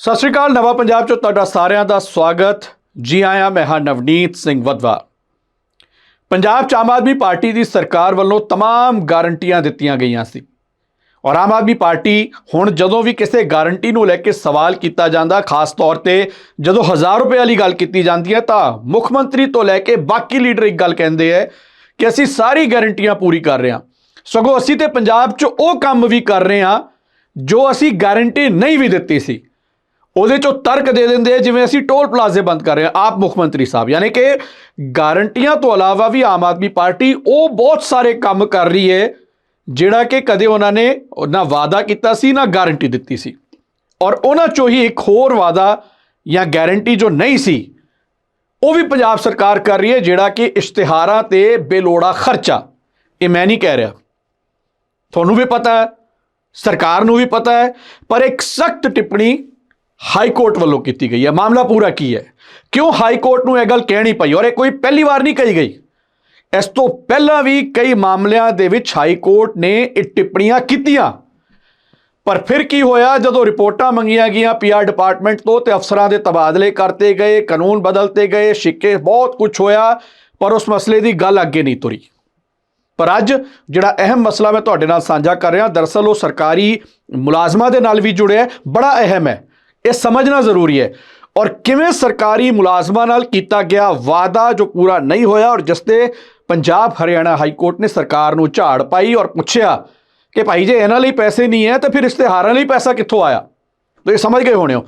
ਸਤਿ ਸ਼੍ਰੀ ਅਕਾਲ ਨਵਾਂ ਪੰਜਾਬ ਚ ਤੁਹਾਡਾ ਸਾਰਿਆਂ ਦਾ ਸਵਾਗਤ ਜੀ ਆਇਆਂ ਮੈਂ ਹਾਂ ਨਵਨੀਤ ਸਿੰਘ ਵਦਵਾ ਪੰਜਾਬ ਚ ਆਮ ਆਦਮੀ ਪਾਰਟੀ ਦੀ ਸਰਕਾਰ ਵੱਲੋਂ तमाम ਗਾਰੰਟੀਆਂ ਦਿੱਤੀਆਂ ਗਈਆਂ ਸੀ ਔਰ ਆਮ ਆਦਮੀ ਪਾਰਟੀ ਹੁਣ ਜਦੋਂ ਵੀ ਕਿਸੇ ਗਾਰੰਟੀ ਨੂੰ ਲੈ ਕੇ ਸਵਾਲ ਕੀਤਾ ਜਾਂਦਾ ਖਾਸ ਤੌਰ ਤੇ ਜਦੋਂ 1000 ਰੁਪਏ ਵਾਲੀ ਗੱਲ ਕੀਤੀ ਜਾਂਦੀ ਹੈ ਤਾਂ ਮੁੱਖ ਮੰਤਰੀ ਤੋਂ ਲੈ ਕੇ ਬਾਕੀ ਲੀਡਰ ਇੱਕ ਗੱਲ ਕਹਿੰਦੇ ਹੈ ਕਿ ਅਸੀਂ ਸਾਰੀ ਗਾਰੰਟੀਆਂ ਪੂਰੀ ਕਰ ਰਹੇ ਹਾਂ ਸਗੋਂ ਅਸੀਂ ਤੇ ਪੰਜਾਬ 'ਚ ਉਹ ਕੰਮ ਵੀ ਕਰ ਰਹੇ ਹਾਂ ਜੋ ਅਸੀਂ ਗਾਰੰਟੀ ਨਹੀਂ ਵੀ ਦਿੱਤੀ ਸੀ ਉਹਦੇ ਚੋਂ ਤਰਕ ਦੇ ਦਿੰਦੇ ਆ, ਜਿਵੇਂ ਅਸੀਂ ਟੋਲ ਪਲਾਜ਼ੇ ਬੰਦ ਕਰ ਰਹੇ ਹਾਂ, ਆਪ ਮੁੱਖ ਮੰਤਰੀ ਸਾਹਿਬ। ਯਾਨੀ ਕਿ ਗਾਰੰਟੀਆਂ ਤੋਂ ਇਲਾਵਾ ਵੀ ਆਮ ਆਦਮੀ ਪਾਰਟੀ ਉਹ ਬਹੁਤ ਸਾਰੇ ਕੰਮ ਕਰ ਰਹੀ ਹੈ, ਜਿਹੜਾ ਕਿ ਕਦੇ ਉਹਨਾਂ ਨੇ ਨਾ ਵਾਅਦਾ ਕੀਤਾ ਸੀ, ਨਾ ਗਾਰੰਟੀ ਦਿੱਤੀ ਸੀ। ਔਰ ਉਹਨਾਂ ਚੋਂ ਹੀ ਇੱਕ ਹੋਰ ਵਾਅਦਾ ਜਾਂ ਗਾਰੰਟੀ ਜੋ ਨਹੀਂ ਸੀ, ਉਹ ਵੀ ਪੰਜਾਬ ਸਰਕਾਰ ਕਰ ਰਹੀ ਹੈ, ਜਿਹੜਾ ਕਿ ਇਸ਼ਤਿਹਾਰਾਂ ਤੇ ਬੇਲੋੜਾ ਖਰਚਾ। ਇਹ ਮੈਂ ਨਹੀਂ ਕਹਿ ਰਿਹਾ। ਤੁਹਾਨੂੰ ਵੀ ਪਤਾ ਹੈ, ਸਰਕਾਰ ਨੂੰ ਵੀ ਪਤਾ ਹੈ, ਪਰ ਇੱਕ ਸਖਤ ਟਿੱਪਣੀ ਹਾਈ ਕੋਰਟ ਵੱਲੋਂ ਕੀਤੀ ਗਈ ਹੈ। ਮਾਮਲਾ ਪੂਰਾ ਕੀ ਹੈ? ਕਿਉਂ ਹਾਈ ਕੋਰਟ ਨੂੰ ਇਹ ਗੱਲ ਕਹਿਣੀ ਪਈ ਔਰ ਇਹ ਕੋਈ ਪਹਿਲੀ ਵਾਰ ਨਹੀਂ ਕਹੀ ਗਈ? ਇਸ ਤੋਂ ਪਹਿਲਾਂ ਵੀ ਕਈ ਮਾਮਲਿਆਂ ਦੇ ਵਿੱਚ ਹਾਈ ਕੋਰਟ ਨੇ ਇਹ ਟਿੱਪਣੀਆਂ ਕੀਤੀਆਂ। ਪਰ ਫਿਰ ਕੀ ਹੋਇਆ? ਜਦੋਂ ਰਿਪੋਰਟਾਂ ਮੰਗੀਆਂ ਗਈਆਂ ਪੀਆਰ ਡਿਪਾਰਟਮੈਂਟ ਤੋਂ ਤੇ ਅਫਸਰਾਂ ਦੇ ਤਬਾਦਲੇ ਕਰਤੇ ਗਏ, ਕਾਨੂੰਨ ਬਦਲਤੇ ਗਏ, ਸਿੱਕੇ ਬਹੁਤ ਕੁਝ ਹੋਇਆ, ਪਰ ਉਸ ਮਸਲੇ ਦੀ ਗੱਲ ਅੱਗੇ ਨਹੀਂ ਤੁਰੀ। ਪਰ ਅੱਜ ਜਿਹੜਾ ਅਹਿਮ ਮਸਲਾ ਮੈਂ ਤੁਹਾਡੇ ਨਾਲ ਸਾਂਝਾ ਕਰ ਰਿਹਾ ਦਰਅਸਲ ਉਹ ਸਰਕਾਰੀ ਮੁਲਾਜ਼ਮਾਂ ਦੇ ਨਾਲ ਵੀ ਜੁੜਿਆ ਬੜਾ ਅਹਿਮ ਹੈ। ਇਹ ਸਮਝਣਾ ਜ਼ਰੂਰੀ ਹੈ। ਔਰ ਕਿਵੇਂ ਸਰਕਾਰੀ ਮੁਲਾਜ਼ਮਾਂ ਨਾਲ ਕੀਤਾ ਗਿਆ ਵਾਅਦਾ ਜੋ ਪੂਰਾ ਨਹੀਂ ਹੋਇਆ ਔਰ ਜਿਸ ਤੇ ਪੰਜਾਬ ਹਰਿਆਣਾ ਹਾਈ ਕੋਰਟ ਨੇ ਸਰਕਾਰ ਨੂੰ ਝਾੜ ਪਾਈ ਔਰ ਪੁੱਛਿਆ ਕਿ ਭਾਈ ਜੇ, ਇਹਨਾਂ ਲਈ ਪੈਸੇ ਨਹੀਂ ਹੈ ਤਾਂ ਫਿਰ ਇਸ਼ਤਿਹਾਰਾਂ ਲਈ ਪੈਸਾ ਕਿੱਥੋਂ ਆਇਆ? ਤੁਸੀਂ ਸਮਝ ਗਏ ਹੋਣੇ ਹੋ।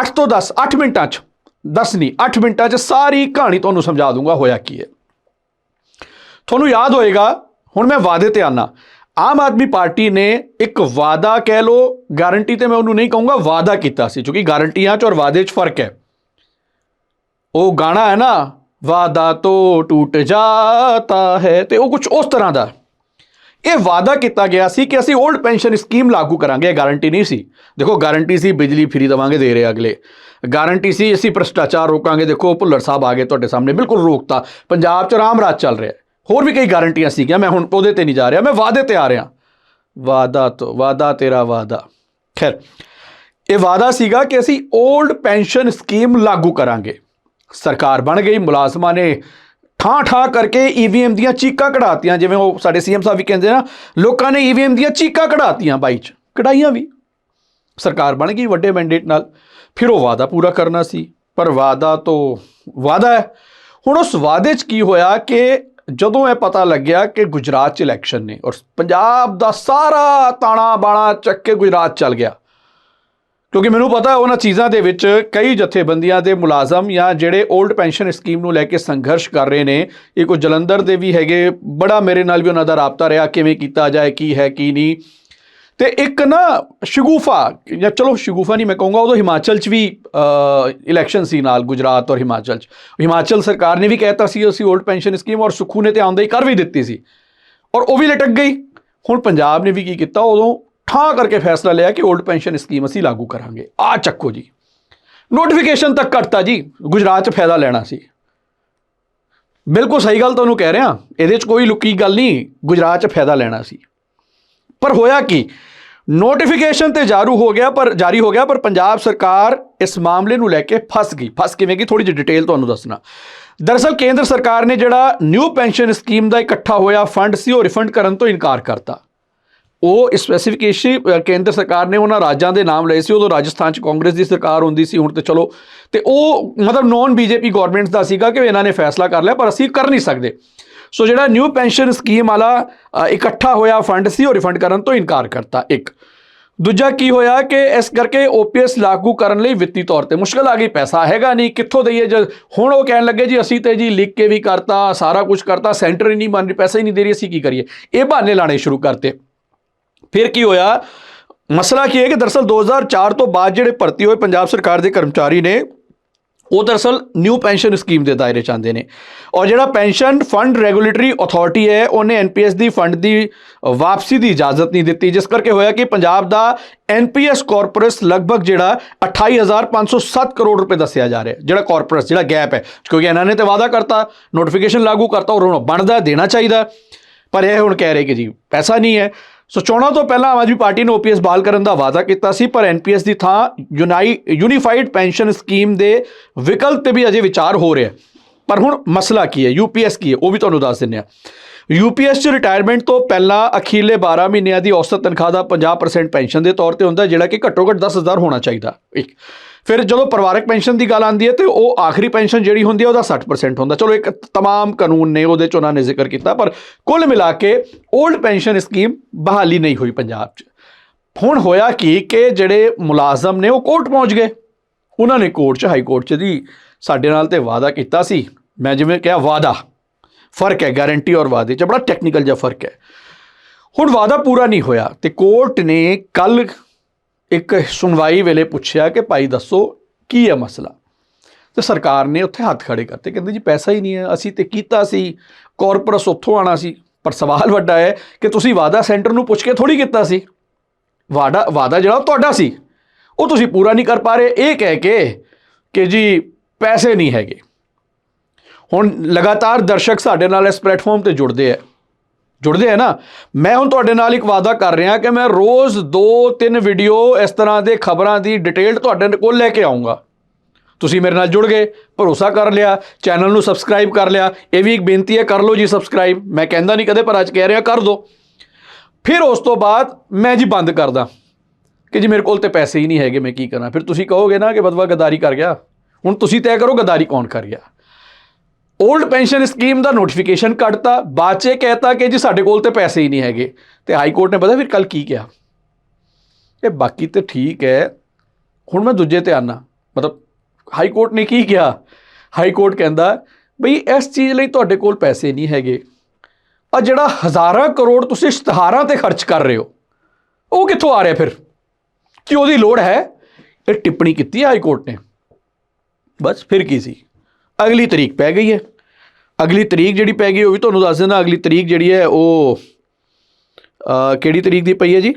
8 ਤੋਂ 10 8 ਮਿੰਟਾਂ 'ਚ 10 ਨਹੀਂ 8 ਮਿੰਟਾਂ 'ਚ ਸਾਰੀ ਕਹਾਣੀ ਤੁਹਾਨੂੰ ਸਮਝਾ ਦੂੰਗਾ ਹੋਇਆ ਕੀ ਹੈ। ਤੁਹਾਨੂੰ ਯਾਦ ਹੋਏਗਾ, ਹੁਣ ਮੈਂ ਵਾਅਦੇ ਤੇ ਆਨਾ। ਆਮ ਆਦਮੀ ਪਾਰਟੀ ਨੇ ਇੱਕ ਵਾਅਦਾ ਕਹਿ ਲੋ ਗਾਰੰਟੀ ਤੇ ਮੈਂ ਉਹਨੂੰ ਨਹੀਂ ਕਹੂੰਗਾ, ਵਾਅਦਾ ਕੀਤਾ ਸੀ, ਕਿਉਂਕਿ ਗਾਰੰਟੀਆਂ 'ਚ ਔਰ ਵਾਅਦੇ 'ਚ ਫ਼ਰਕ ਹੈ। ਉਹ ਗਾਣਾ ਹੈ ਨਾ ਵਾਦਾ ਤੋਂ ਟੂਟ ਜਾਤਾ ਹੈ, ਤੇ ਉਹ ਕੁਝ ਉਸ ਤਰ੍ਹਾਂ ਦਾ। ਇਹ ਵਾਅਦਾ ਕੀਤਾ ਗਿਆ ਸੀ ਕਿ ਅਸੀਂ 올ਡ ਪੈਨਸ਼ਨ ਸਕੀਮ ਲਾਗੂ ਕਰਾਂਗੇ, ਇਹ ਗਾਰੰਟੀ ਨਹੀਂ ਸੀ। ਦੇਖੋ ਗਾਰੰਟੀ ਸੀ, ਬਿਜਲੀ ਫ੍ਰੀ ਦਵਾਂਗੇ, ਦੇ ਰਹੇ ਅਗਲੇ। ਗਾਰੰਟੀ ਸੀ, ਅਸੀਂ ਭ੍ਰਸ਼ਟਾਚਾਰ ਰੋਕਾਂਗੇ, ਦੇਖੋ, ਭੁੱਲਰ ਸਾਹਿਬ ਆ ਗਏ ਤੁਹਾਡੇ ਸਾਹਮਣੇ, ਬਿਲਕੁਲ ਰੋਕਤਾ। ਪੰਜਾਬ 'ਚ ਆਰਾਮ ਰਾਜ ਚੱਲ ਰਿਹਾ ਹੋਰ ਵੀ ਕਈ ਗਾਰੰਟੀਆਂ ਸੀਗੀਆਂ, ਮੈਂ ਹੁਣ ਉਹਦੇ ਤੇ ਨਹੀਂ ਜਾ ਰਿਹਾ, ਮੈਂ ਵਾਅਦੇ ਤੇ ਆ ਰਿਹਾ। ਵਾਅਦਾ ਤੋਂ, ਵਾਅਦਾ ਤੇਰਾ ਵਾਅਦਾ। ਖੈਰ, ਇਹ ਵਾਅਦਾ ਸੀਗਾ ਕਿ ਅਸੀਂ 올ਡ ਪੈਨਸ਼ਨ ਸਕੀਮ ਲਾਗੂ ਕਰਾਂਗੇ। ਸਰਕਾਰ ਬਣ ਗਈ, ਮੁਲਾਜ਼ਮਾਂ ਨੇ ਠਾਂ ਠਾਂ ਕਰਕੇ ਈਵੀਐਮ ਦੀਆਂ ਚੀਕਾਂ ਕਢਾਤੀਆਂ, ਜਿਵੇਂ ਉਹ ਸਾਡੇ ਸੀਐਮ ਸਾਹਿਬ ਵੀ ਕਹਿੰਦੇ ਨਾ, ਲੋਕਾਂ ਨੇ ਈਵੀਐਮ ਦੀਆਂ ਚੀਕਾਂ ਕਢਾਤੀਆਂ ਬਾਈ ਚ, ਕਢਾਈਆਂ ਵੀ। ਸਰਕਾਰ ਬਣ ਗਈ ਵੱਡੇ ਮੈਂਡੇਟ ਨਾਲ, ਫਿਰ ਉਹ ਵਾਅਦਾ ਪੂਰਾ ਕਰਨਾ ਸੀ। ਪਰ ਵਾਅਦਾ ਤੋਂ ਵਾਅਦਾ ਹੈ। ਹੁਣ ਉਸ ਵਾਅਦੇ 'ਚ ਕੀ ਹੋਇਆ ਕਿ ਜਦੋਂ ਇਹ ਪਤਾ ਲੱਗਿਆ ਕਿ ਗੁਜਰਾਤ 'ਚ ਇਲੈਕਸ਼ਨ ਨੇ ਔਰ ਪੰਜਾਬ ਦਾ ਸਾਰਾ ਤਾਣਾ ਬਾਣਾ ਚੱਕ ਕੇ ਗੁਜਰਾਤ ਚੱਲ ਗਿਆ, ਕਿਉਂਕਿ ਮੈਨੂੰ ਪਤਾ ਉਹਨਾਂ ਚੀਜ਼ਾਂ ਦੇ ਵਿੱਚ ਕਈ ਜਥੇਬੰਦੀਆਂ ਦੇ ਮੁਲਾਜ਼ਮ ਜਾਂ ਜਿਹੜੇ 올ਡ ਪੈਨਸ਼ਨ ਸਕੀਮ ਨੂੰ ਲੈ ਕੇ ਸੰਘਰਸ਼ ਕਰ ਰਹੇ ਨੇ ਇਹ ਕੋ ਜਲੰਧਰ ਦੇ ਵੀ ਹੈਗੇ, ਬੜਾ ਮੇਰੇ ਨਾਲ ਵੀ ਉਹਨਾਂ ਦਾ ਰਾਬਤਾ ਰਿਹਾ, ਕਿਵੇਂ ਕੀਤਾ ਜਾਏ, ਕੀ ਹੈ, ਕੀ ਨਹੀਂ। ਤੇ ਇੱਕ ਨਾ ਸ਼ਗੂਫਾ, ਜਾਂ ਚਲੋ ਸ਼ਗੂਫਾ ਨਹੀਂ ਮੈਂ ਕਹੂੰਗਾ, ਉਦੋਂ ਹਿਮਾਚਲ 'ਚ ਵੀ ਇਲੈਕਸ਼ਨ ਸੀ ਨਾਲ ਗੁਜਰਾਤ ਔਰ ਹਿਮਾਚਲ 'ਚ। ਹਿਮਾਚਲ ਸਰਕਾਰ ਨੇ ਵੀ ਕਹਿਤਾ ਸੀ, ਅਸੀਂ 올ਡ ਪੈਨਸ਼ਨ ਸਕੀਮ ਔਰ ਸੁਖੂ ਨੇ ਤੇ ਆਉਂਦੇ ਹੀ ਕਰ ਵੀ ਦਿੱਤੀ ਸੀ। ਔਰ ਉਹ ਵੀ ਲਟਕ ਗਈ। ਹੁਣ ਪੰਜਾਬ ਨੇ ਵੀ ਕੀ ਕੀਤਾ, ਉਦੋਂ ਠਾਂ ਕਰਕੇ ਫੈਸਲਾ ਲਿਆ ਕਿ 올ਡ ਪੈਨਸ਼ਨ ਸਕੀਮ ਅਸੀਂ ਲਾਗੂ ਕਰਾਂਗੇ। ਆ ਚੱਕੋ ਜੀ। ਨੋਟੀਫਿਕੇਸ਼ਨ ਤੱਕ ਕੱਟਤਾ ਜੀ। ਗੁਜਰਾਤ 'ਚ ਫਾਇਦਾ ਲੈਣਾ ਸੀ। ਬਿਲਕੁਲ ਸਹੀ ਗੱਲ ਤੁਹਾਨੂੰ ਕਹਿ ਰਿਹਾ। ਇਹਦੇ 'ਚ ਕੋਈ ਲੁਕੀ ਗੱਲ ਨਹੀਂ। ਗੁਜਰਾਤ 'ਚ ਫਾਇਦਾ ਲੈਣਾ ਸੀ। ਪਰ ਹੋਇਆ ਕੀ? ਨੋਟੀਫਿਕੇਸ਼ਨ ਤੇ ਜਾਰੂ ਹੋ ਗਿਆ, ਪਰ ਜਾਰੀ ਹੋ ਗਿਆ, ਪਰ ਪੰਜਾਬ ਸਰਕਾਰ ਇਸ ਮਾਮਲੇ ਨੂੰ ਲੈ ਕੇ ਫਸ ਗਈ। ਫਸ ਕਿਵੇਂ ਗਈ? ਥੋੜੀ ਜਿਹੀ ਡਿਟੇਲ ਤੁਹਾਨੂੰ ਦੱਸਣਾ। ਦਰਅਸਲ ਕੇਂਦਰ ਸਰਕਾਰ ਨੇ ਜਿਹੜਾ ਨਿਊ ਪੈਨਸ਼ਨ ਸਕੀਮ ਦਾ ਇਕੱਠਾ ਹੋਇਆ ਫੰਡ ਸੀ, ਉਹ ਰਿਫੰਡ ਕਰਨ ਤੋਂ ਇਨਕਾਰ ਕਰਤਾ। ਉਹ ਸਪੈਸੀਫਿਕੇਸ਼ਨ ਕੇਂਦਰ ਸਰਕਾਰ ਨੇ ਉਹਨਾਂ ਰਾਜਾਂ ਦੇ ਨਾਮ ਲਏ ਸੀ। ਉਦੋਂ ਰਾਜਸਥਾਨ ਚ ਕਾਂਗਰਸ ਦੀ ਸਰਕਾਰ ਹੁੰਦੀ ਸੀ, ਹੁਣ ਤੇ ਚਲੋ। ਤੇ ਉਹ ਮਤਲਬ ਨੌਨ ਬੀਜੇਪੀ ਗਵਰਨਮੈਂਟ ਦਾ ਸੀਗਾ ਕਿ ਇਹਨਾਂ ਨੇ ਫੈਸਲਾ ਕਰ ਲਿਆ, ਪਰ ਅਸੀਂ ਕਰ ਨਹੀਂ ਸਕਦੇ। ਸੋ ਜਿਹੜਾ ਨਿਊ ਪੈਨਸ਼ਨ ਸਕੀਮ ਵਾਲਾ ਇਕੱਠਾ ਹੋਇਆ ਫੰਡ ਸੀ, ਉਹ ਰਿਫੰਡ ਕਰਨ ਤੋਂ ਇਨਕਾਰ ਕਰਤਾ ਇੱਕ। ਦੂਜਾ ਕੀ ਹੋਇਆ ਕਿ ਇਸ ਕਰਕੇ ਓਪੀਐਸ ਲਾਗੂ ਕਰਨ ਲਈ ਵਿੱਤੀ ਤੌਰ ਤੇ ਮੁਸ਼ਕਲ ਆ ਗਈ, ਪੈਸਾ ਹੈਗਾ ਨਹੀਂ, ਕਿੱਥੋਂ ਦਈਏ ਜਦ ਹੁਣ ਉਹ ਕਹਿਣ ਲੱਗੇ ਜੀ, ਅਸੀਂ ਤੇ ਜੀ ਲਿਖ ਕੇ ਵੀ ਕਰਤਾ, ਸਾਰਾ ਕੁਝ ਕਰਤਾ, ਸੈਂਟਰ ਹੀ ਨਹੀਂ ਮੰਨ ਰਹੀ ਪੈਸਾ ਹੀ ਨਹੀਂ ਦੇ ਰਹੀ, ਅਸੀਂ ਕੀ ਕਰੀਏ? ਇਹ ਬਹਾਨੇ ਲਾਣੇ ਸ਼ੁਰੂ ਕਰਤੇ। ਫਿਰ ਕੀ ਹੋਇਆ? ਮਸਲਾ ਕੀ ਹੈ ਕਿ ਦਰਅਸਲ 2004 ਤੋਂ ਬਾਅਦ ਜਿਹੜੇ ਭਰਤੀ ਹੋਏ ਪੰਜਾਬ ਸਰਕਾਰ ਦੇ ਕਰਮਚਾਰੀ ਨੇ ਉਹ ਦਰਅਸਲ ਨਿਊ ਪੈਨਸ਼ਨ ਸਕੀਮ ਦੇ ਦਾਇਰੇ ਚ ਆਉਂਦੇ ਨੇ। ਔਰ ਜਿਹੜਾ ਪੈਨਸ਼ਨ ਫੰਡ ਰੈਗੂਲੇਟਰੀ ਅਥਾਰਟੀ ਹੈ, ਉਹਨੇ ਐਨਪੀਐਸ ਦੀ ਫੰਡ ਦੀ ਵਾਪਸੀ ਦੀ ਇਜਾਜ਼ਤ ਨਹੀਂ ਦਿੱਤੀ, ਜਿਸ ਕਰਕੇ ਹੋਇਆ ਕਿ ਪੰਜਾਬ ਦਾ ਐਨਪੀਐਸ ਕਾਰਪੋਰੇਸ ਲਗਭਗ ਜਿਹੜਾ 28507 ਕਰੋੜ ਰੁਪਏ ਦੱਸਿਆ ਜਾ ਰਿਹਾ ਜਿਹੜਾ ਕਾਰਪੋਰੇਟਸ, ਜਿਹੜਾ ਗੈਪ ਹੈ, ਕਿਉਂਕਿ ਇਹਨਾਂ ਨੇ ਤੇ ਵਾਅਦਾ ਕਰਤਾ, ਨੋਟੀਫਿਕੇਸ਼ਨ ਲਾਗੂ ਕਰਤਾ, ਔਰ ਹੁਣ ਬਣਦਾ, ਦੇਣਾ ਚਾਹੀਦਾ। ਪਰ ਇਹ ਹੁਣ ਕਹਿ ਰਹੇ ਕਿ ਜੀ, ਪੈਸਾ ਨਹੀਂ ਹੈ। ਸੋ ਚੋਣਾਂ ਤੋਂ ਪਹਿਲਾਂ ਆਮ ਆਦਮੀ ਪਾਰਟੀ ਨੇ ਓਪੀਐਸ ਬਹਾਲ ਕਰਨ ਦਾ ਵਾਅਦਾ ਕੀਤਾ ਸੀ, ਪਰ ਐਨਪੀਐਸ ਦੀ ਥਾਂ ਯੂਨਾਈ, ਯੂਨੀਫਾਈਡ ਪੈਨਸ਼ਨ ਸਕੀਮ ਦੇ ਵਿਕਲਪ ਤੇ ਵੀ ਅਜੇ ਵਿਚਾਰ ਹੋ ਰਿਹਾ ਪਰ ਹੁਣ ਮਸਲਾ ਕੀ ਹੈ? ਯੂਪੀਐਸ ਕੀ ਹੈ? ਉਹ ਵੀ ਤੁਹਾਨੂੰ ਦੱਸ ਦਿੰਦੇ ਆ ਯੂਪੀਐਸ ਚ ਰਿਟਾਇਰਮੈਂਟ ਤੋਂ ਪਹਿਲਾਂ ਅਖੀਲੇ 12 ਮਹੀਨਿਆਂ ਦੀ ਔਸਤ ਤਨਖਾਹ ਦਾ 50% ਪੈਨਸ਼ਨ ਦੇ ਤੌਰ ਤੇ ਹੁੰਦਾ, ਜਿਹੜਾ ਕਿ ਘੱਟੋ ਘੱਟ 10000 ਹੋਣਾ ਚਾਹੀਦਾ। ਇੱਕ ਫਿਰ ਜਦੋਂ ਪਰਿਵਾਰਕ ਪੈਨਸ਼ਨ ਦੀ ਗੱਲ ਆਉਂਦੀ ਹੈ ਤੇ ਉਹ ਆਖਰੀ ਪੈਨਸ਼ਨ ਜਿਹੜੀ ਹੁੰਦੀ ਹੈ ਉਹਦਾ 60% ਹੁੰਦਾ। ਚਲੋ, ਇੱਕ ਤਮਾਮ ਕਾਨੂੰਨ ਨੇ, ਉਹਦੇ ਚ ਉਹਨਾਂ ਨੇ ਜ਼ਿਕਰ ਕੀਤਾ, ਪਰ ਕੁੱਲ ਮਿਲਾ ਕੇ 올ਡ ਪੈਨਸ਼ਨ ਸਕੀਮ ਬਹਾਲੀ ਨਹੀਂ ਹੋਈ ਪੰਜਾਬ 'ਚ। ਹੁਣ ਹੋਇਆ ਕੀ ਕਿ ਜਿਹੜੇ ਮੁਲਾਜ਼ਮ ਨੇ ਉਹ ਕੋਰਟ ਪਹੁੰਚ ਗਏ। ਉਹਨਾਂ ਨੇ ਕੋਰਟ 'ਚ, ਹਾਈ ਕੋਰਟ 'ਚ ਦੀ ਸਾਡੇ ਨਾਲ ਤੇ ਵਾਅਦਾ ਕੀਤਾ ਸੀ। ਮੈਂ ਜਿਵੇਂ ਕਿਹਾ, ਵਾਅਦਾ। ਫ਼ਰਕ ਹੈ ਗਾਰੰਟੀ ਔਰ ਵਾਅਦੇ 'ਚ, ਬੜਾ ਟੈਕਨੀਕਲ ਜਿਹਾ ਫ਼ਰਕ ਹੈ। ਹੁਣ ਵਾਅਦਾ ਪੂਰਾ ਨਹੀਂ ਹੋਇਆ ਤੇ ਕੋਰਟ ਨੇ ਕੱਲ ਇੱਕ ਸੁਣਵਾਈ ਵੇਲੇ ਪੁੱਛਿਆ ਕਿ ਭਾਈ ਦੱਸੋ ਕੀ ਹੈ ਮਸਲਾ? ਤੇ ਸਰਕਾਰ ਨੇ ਉੱਥੇ ਹੱਥ ਖੜੇ ਕਰਤੇ, ਕਹਿੰਦੇ ਜੀ ਪੈਸਾ ਹੀ ਨਹੀਂ ਹੈ, ਅਸੀਂ ਤੇ ਕੀਤਾ ਸੀ ਕਾਰਪੋਰਸ ਉੱਥੋਂ ਆਣਾ ਸੀ। ਪਰ ਸਵਾਲ ਵੱਡਾ ਹੈ ਕਿ ਤੁਸੀਂ ਵਾਅਦਾ ਸੈਂਟਰ ਨੂੰ ਪੁੱਛ ਕੇ ਥੋੜੀ ਕੀਤਾ ਸੀ। ਵਾਅਦਾ ਵਾਅਦਾ ਜਿਹੜਾ ਉਹ ਤੁਹਾਡਾ ਸੀ। ਉਹ ਤੁਸੀਂ ਪੂਰਾ ਨਹੀਂ ਕਰ ਪਾ ਰਹੇ। ਇਹ ਕਹਿ ਕੇ ਕਿ ਜੀ ਪੈਸੇ ਨਹੀਂ ਹੈਗੇ। ਹੁਣ ਲਗਾਤਾਰ ਦਰਸ਼ਕ ਸਾਡੇ ਨਾਲ ਇਸ ਪਲੇਟਫਾਰਮ ਤੇ ਜੁੜਦੇ ਆ। ਜੁੜਦੇ ਆ ਨਾ, ਮੈਂ ਹੁਣ ਤੁਹਾਡੇ ਨਾਲ ਇੱਕ ਵਾਅਦਾ ਕਰ ਰਿਹਾ ਕਿ ਮੈਂ ਰੋਜ਼ 2-3 ਵੀਡੀਓ ਇਸ ਤਰ੍ਹਾਂ ਦੇ ਖਬਰਾਂ ਦੀ ਡਿਟੇਲ ਤੁਹਾਡੇ ਕੋਲ ਲੈ ਕੇ ਆਉਂਗਾ ਤੁਸੀਂ ਮੇਰੇ ਨਾਲ ਜੁੜ ਗਏ, ਭਰੋਸਾ ਕਰ ਲਿਆ ਚੈਨਲ ਨੂੰ ਸਬਸਕ੍ਰਾਈਬ ਕਰ ਲਿਆ, ਇਹ ਵੀ ਇੱਕ ਬੇਨਤੀ ਹੈ, ਕਰ ਲਓ ਜੀ ਸਬਸਕ੍ਰਾਈਬ ਮੈਂ ਕਹਿੰਦਾ ਨਹੀਂ ਕਦੇ, ਪਰ ਅੱਜ ਕਹਿ ਰਿਹਾ, ਕਰ ਦਿਓ ਫਿਰ ਉਸ ਤੋਂ ਬਾਅਦ ਮੈਂ ਜੀ ਬੰਦ ਕਰਦਾ, ਕਿ ਜੀ ਮੇਰੇ ਕੋਲ ਤੇ ਪੈਸੇ ਹੀ ਨਹੀਂ ਹੈਗੇ, ਮੈਂ ਕੀ ਕਰਾਂ? ਫਿਰ ਤੁਸੀਂ ਕਹੋਗੇ ਨਾ ਕਿ ਬਦਵਾ ਗਦਾਰੀ ਕਰ ਗਿਆ। ਹੁਣ ਤੁਸੀਂ ਤੈਅ ਕਰੋ, ਗਦਾਰੀ ਕੌਣ ਕਰ ਗਿਆ? 올ਡ ਪੈਨਸ਼ਨ ਸਕੀਮ ਦਾ ਨੋਟੀਫਿਕੇਸ਼ਨ ਕੱਢਤਾ, ਬਾਅਦ 'ਚ ਇਹ ਕਹਿਤਾ ਕਿ ਜੀ ਸਾਡੇ ਕੋਲ ਤੇ ਪੈਸੇ ਹੀ ਨਹੀਂ ਹੈਗੇ। ਤੇ ਹਾਈ ਕੋਰਟ ਨੇ ਪਤਾ ਫਿਰ ਕੱਲ ਕੀ ਕਿਹਾ? ਇਹ ਬਾਕੀ ਤੇ ਠੀਕ ਹੈ। ਹੁਣ ਮੈਂ ਦੂਜੇ ਤੇ ਆਨਾ। ਮਤਲਬ ਹਾਈ ਕੋਰਟ ਨੇ ਕੀ ਕਿਹਾ? ਹਾਈ ਕੋਰਟ ਕਹਿੰਦਾ, ਬਈ ਇਸ ਚੀਜ਼ ਲਈ ਤੁਹਾਡੇ ਕੋਲ ਪੈਸੇ ਨਹੀਂ ਹੈਗੇ। ਆ ਜਿਹੜਾ ਹਜ਼ਾਰਾਂ ਕਰੋੜ ਤੁਸੀਂ ਇਸ਼ਤਿਹਾਰਾਂ ਤੇ ਖਰਚ ਕਰ ਰਹੇ ਹੋ, ਉਹ ਕਿੱਥੋਂ ਆ ਰਿਹਾ ਫਿਰ? ਕਿ ਉਹਦੀ ਲੋੜ ਹੈ? ਇਹ ਟਿੱਪਣੀ ਕੀਤੀ ਹਾਈ ਕੋਰਟ ਨੇ। ਬਸ ਫਿਰ ਕੀ ਸੀ? ਅਗਲੀ ਤਰੀਕ ਪੈ ਗਈ ਹੈ। ਅਗਲੀ ਤਰੀਕ ਜਿਹੜੀ ਪੈ ਗਈ ਉਹ ਵੀ ਤੁਹਾਨੂੰ ਦੱਸ ਦਿੰਦਾ। ਅਗਲੀ ਤਰੀਕ ਜਿਹੜੀ ਹੈ ਉਹ ਕਿਹੜੀ ਤਰੀਕ ਦੀ ਪਈ ਹੈ ਜੀ?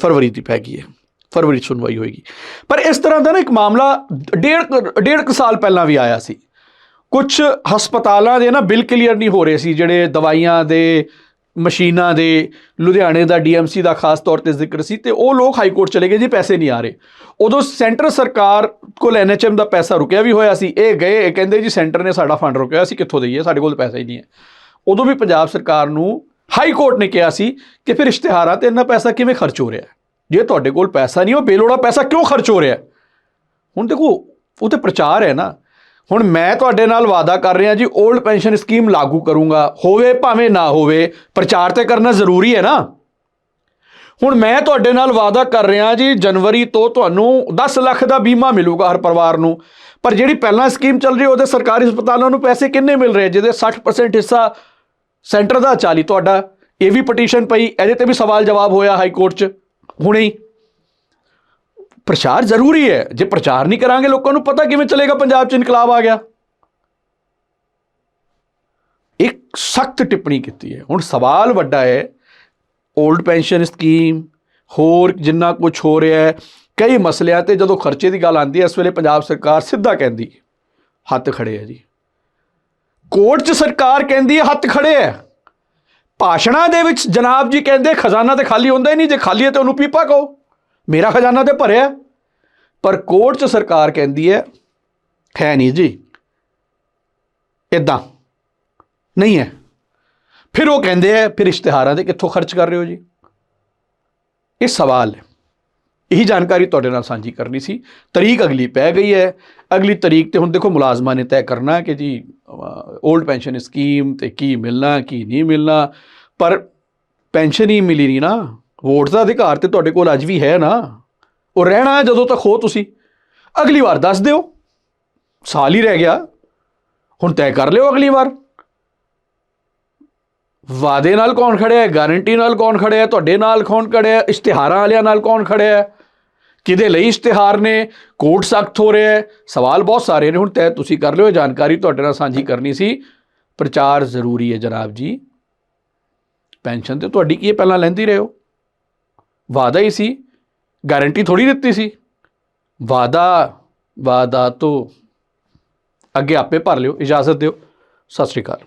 ਫਰਵਰੀ ਦੀ ਪੈ ਗਈ ਹੈ। ਫਰਵਰੀ 'ਚ ਸੁਣਵਾਈ ਹੋਏਗੀ। ਪਰ ਇਸ ਤਰ੍ਹਾਂ ਦਾ ਨਾ ਇੱਕ ਮਾਮਲਾ ਡੇਢ ਡੇਢ ਕੁ ਸਾਲ ਪਹਿਲਾਂ ਵੀ ਆਇਆ ਸੀ। ਕੁਝ ਹਸਪਤਾਲਾਂ ਦੇ ਨਾ ਬਿੱਲ ਕਲੀਅਰ ਨਹੀਂ ਹੋ ਰਹੇ ਸੀ, ਜਿਹੜੇ ਦਵਾਈਆਂ ਦੇ ਮਸ਼ੀਨਾਂ ਦੇ, ਲੁਧਿਆਣੇ ਦਾ ਡੀਐਮਸੀ ਦਾ ਖਾਸ ਤੌਰ ਤੇ ਜ਼ਿਕਰ ਸੀ ਤੇ ਉਹ ਲੋਕ ਹਾਈ ਕੋਰਟ ਚਲੇ ਗਏ ਜੀ, ਪੈਸੇ ਨਹੀਂ ਆ ਰਹੇ। ਉਦੋਂ ਸੈਂਟਰ ਸਰਕਾਰ ਕੋਲ ਐਨਐਚਐਮ ਦਾ ਪੈਸਾ ਰੁਕਿਆ ਵੀ ਹੋਇਆ ਸੀ, ਇਹ ਗਏ, ਇਹ ਕਹਿੰਦੇ ਜੀ ਸੈਂਟਰ ਨੇ ਸਾਡਾ ਫੰਡ ਰੁਕਿਆ ਸੀ ਕਿੱਥੋਂ ਦਈਏ, ਸਾਡੇ ਕੋਲ ਪੈਸਾ ਹੀ ਨਹੀਂ ਹੈ। ਉਦੋਂ ਵੀ ਪੰਜਾਬ ਸਰਕਾਰ ਨੂੰ ਹਾਈ ਕੋਰਟ ਨੇ ਕਿਹਾ ਸੀ ਕਿ ਫਿਰ ਇਸ਼ਤਿਹਾਰਾਂ ਤੇ ਇੰਨਾ ਪੈਸਾ ਕਿਵੇਂ ਖਰਚ ਹੋ ਰਿਹਾ ਜੇ ਤੁਹਾਡੇ ਕੋਲ ਪੈਸਾ ਨਹੀਂ, ਉਹ ਬੇਲੋੜਾ ਪੈਸਾ ਕਿਉਂ ਖਰਚ ਹੋ ਰਿਹਾ ਹੁਣ ਦੇਖੋ, ਉਹ ਤੇ ਪ੍ਰਚਾਰ ਹੈ ਨਾ। ਹੁਣ ਮੈਂ ਤੁਹਾਡੇ ਨਾਲ ਵਾਅਦਾ ਕਰ ਰਿਹਾ ਜੀ 올ਡ ਪੈਨਸ਼ਨ ਸਕੀਮ ਲਾਗੂ ਕਰੂੰਗਾ। ਹੋਵੇ ਭਾਵੇਂ ਨਾ ਹੋਵੇ, ਪ੍ਰਚਾਰ ਤੇ ਕਰਨਾ ਜ਼ਰੂਰੀ ਹੈ ਨਾ? ਹੁਣ ਮੈਂ ਤੁਹਾਡੇ ਨਾਲ ਵਾਅਦਾ ਕਰ ਰਿਹਾ ਜੀ, ਜਨਵਰੀ ਤੋਂ ਤੁਹਾਨੂੰ 10 ਲੱਖ ਦਾ ਬੀਮਾ ਮਿਲੂਗਾ ਹਰ ਪਰਿਵਾਰ ਨੂੰ। ਪਰ ਜਿਹੜੀ ਪਹਿਲਾਂ ਸਕੀਮ ਚੱਲ ਰਹੀ ਉਹਦੇ ਸਰਕਾਰੀ ਹਸਪਤਾਲਾਂ ਨੂੰ ਪੈਸੇ ਕਿੰਨੇ ਮਿਲ ਰਹੇ? ਜਿਹਦੇ 60% ਹਿੱਸਾ ਸੈਂਟਰ ਦਾ 40 ਤੁਹਾਡਾ। ਇਹ ਵੀ ਪਟੀਸ਼ਨ ਪਈ, ਇਹਦੇ ਤੇ ਵੀ ਸਵਾਲ ਜਵਾਬ ਹੋਇਆ ਹਾਈ ਕੋਰਟ 'ਚ, ਹੁਣੇ ਪ੍ਰਚਾਰ ਜ਼ਰੂਰੀ ਹੈ। ਜੇ ਪ੍ਰਚਾਰ ਨਹੀਂ ਕਰਾਂਗੇ, ਲੋਕਾਂ ਨੂੰ ਪਤਾ ਕਿਵੇਂ ਚੱਲੇਗਾ, ਪੰਜਾਬ 'ਚ ਇਨਕਲਾਬ ਆ ਗਿਆ। ਇੱਕ ਸਖਤ ਟਿੱਪਣੀ ਕੀਤੀ ਹੈ। ਹੁਣ ਸਵਾਲ ਵੱਡਾ ਹੈ 올ਡ ਪੈਨਸ਼ਨ ਸਕੀਮ ਹੋਰ ਜਿੰਨਾ ਕੁਝ ਹੋ ਰਿਹਾ ਹੈ, ਕਈ ਮਸਲਿਆਂ ਤੇ ਜਦੋਂ ਖਰਚੇ ਦੀ ਗੱਲ ਆਉਂਦੀ ਹੈ, ਇਸ ਵੇਲੇ ਪੰਜਾਬ ਸਰਕਾਰ ਸਿੱਧਾ ਕਹਿੰਦੀ ਹੱਥ ਖੜੇ ਹੈ ਜੀ। ਕੋਰਟ 'ਚ ਸਰਕਾਰ ਕਹਿੰਦੀ ਹੈ, ਹੱਥ ਖੜੇ ਹੈ। ਭਾਸ਼ਣਾਂ ਦੇ ਵਿੱਚ ਜਨਾਬ ਜੀ ਕਹਿੰਦੇ, ਖਜ਼ਾਨਾ ਤੇ ਖਾਲੀ ਹੁੰਦਾ ਹੀ ਨਹੀਂ, ਜੇ ਖਾਲੀ ਹੈ ਤੇ ਉਹਨੂੰ ਪੀਪਾ ਕਹੋ। ਮੇਰਾ ਖਜ਼ਾਨਾ ਤੇ ਭਰਿਆ ਪਰ ਕੋਰਟ 'ਚ ਸਰਕਾਰ ਕਹਿੰਦੀ ਹੈ ਹੈ ਨਹੀਂ ਜੀ। ਇਦਾਂ ਨਹੀਂ ਹੈ। ਫਿਰ ਉਹ ਕਹਿੰਦੇ ਆ ਫਿਰ ਇਸ਼ਤਿਹਾਰਾਂ ਦੇ ਕਿੱਥੋਂ ਖਰਚ ਕਰ ਰਹੇ ਹੋ ਜੀ? ਇਹ ਸਵਾਲ ਹੈ। ਇਹੀ ਜਾਣਕਾਰੀ ਤੁਹਾਡੇ ਨਾਲ ਸਾਂਝੀ ਕਰਨੀ ਸੀ। ਤਰੀਕ ਅਗਲੀ ਪੈ ਗਈ ਹੈ। ਅਗਲੀ ਤਰੀਕ ਤੇ ਹੁਣ ਦੇਖੋ ਮੁਲਾਜ਼ਮਾਂ ਨੇ ਤੈਅ ਕਰਨਾ ਕਿ ਜੀ 올ਡ ਪੈਨਸ਼ਨ ਸਕੀਮ ਤੇ ਕੀ ਮਿਲਣਾ, ਕੀ ਨਹੀਂ ਮਿਲਣਾ। ਪਰ ਪੈਨਸ਼ਨ ਹੀ ਮਿਲੀ ਨਹੀਂ ਨਾ। ਵੋਟ ਦਾ ਅਧਿਕਾਰ ਤੇ ਤੁਹਾਡੇ ਕੋਲ ਅੱਜ ਵੀ ਹੈ ਨਾ? ਉਹ ਰਹਿਣਾ ਹੈ ਜਦੋਂ ਤੱਕ ਹੋ ਤੁਸੀਂ। ਅਗਲੀ ਵਾਰ ਦੱਸ ਦਿਓ। ਸਾਲ ਹੀ ਰਹਿ ਗਿਆ। ਹੁਣ ਤੈਅ ਕਰ ਲਿਓ ਅਗਲੀ ਵਾਰ। ਵਾਅਦੇ ਨਾਲ ਕੌਣ ਖੜਿਆ ਹੈ? ਗਾਰੰਟੀ ਨਾਲ ਕੌਣ ਖੜਿਆ ਹੈ? ਤੁਹਾਡੇ ਨਾਲ ਕੌਣ ਖੜਿਆ ਹੈ? ਇਸ਼ਤਿਹਾਰਾਂ ਵਾਲਿਆਂ ਨਾਲ ਕੌਣ ਖੜਿਆ ਹੈ? ਕਿਹਦੇ ਲਈ ਇਸ਼ਤਿਹਾਰ ਨੇ? ਕੋਰਟ ਸਖਤ ਹੋ ਰਿਹਾ ਹੈ। ਸਵਾਲ ਬਹੁਤ ਸਾਰੇ ਨੇ। ਹੁਣ ਤੈਅ ਤੁਸੀਂ ਕਰ ਲਿਓ। ਜਾਣਕਾਰੀ ਤੁਹਾਡੇ ਨਾਲ ਸਾਂਝੀ ਕਰਨੀ ਸੀ। ਪ੍ਰਚਾਰ ਜ਼ਰੂਰੀ ਹੈ ਜਨਾਬ ਜੀ। ਪੈਨਸ਼ਨ ਤੇ ਤੁਹਾਡੀ ਕੀ ਹੈ? ਪਹਿਲਾਂ ਲੈਂਦੀ ਰਹੇ ਹੋ। ਵਾਅਦਾ ਹੀ ਸੀ ਗਾਰੰਟੀ ਥੋੜੀ ਦਿੱਤੀ ਸੀ। ਵਾਅਦਾ ਵਾਅਦਾ ਤੋਂ ਅੱਗੇ ਆਪੇ ਭਰ ਲਿਓ, ਇਜਾਜ਼ਤ ਦਿਓ। ਸਤਿ ਸ਼੍ਰੀ ਅਕਾਲ।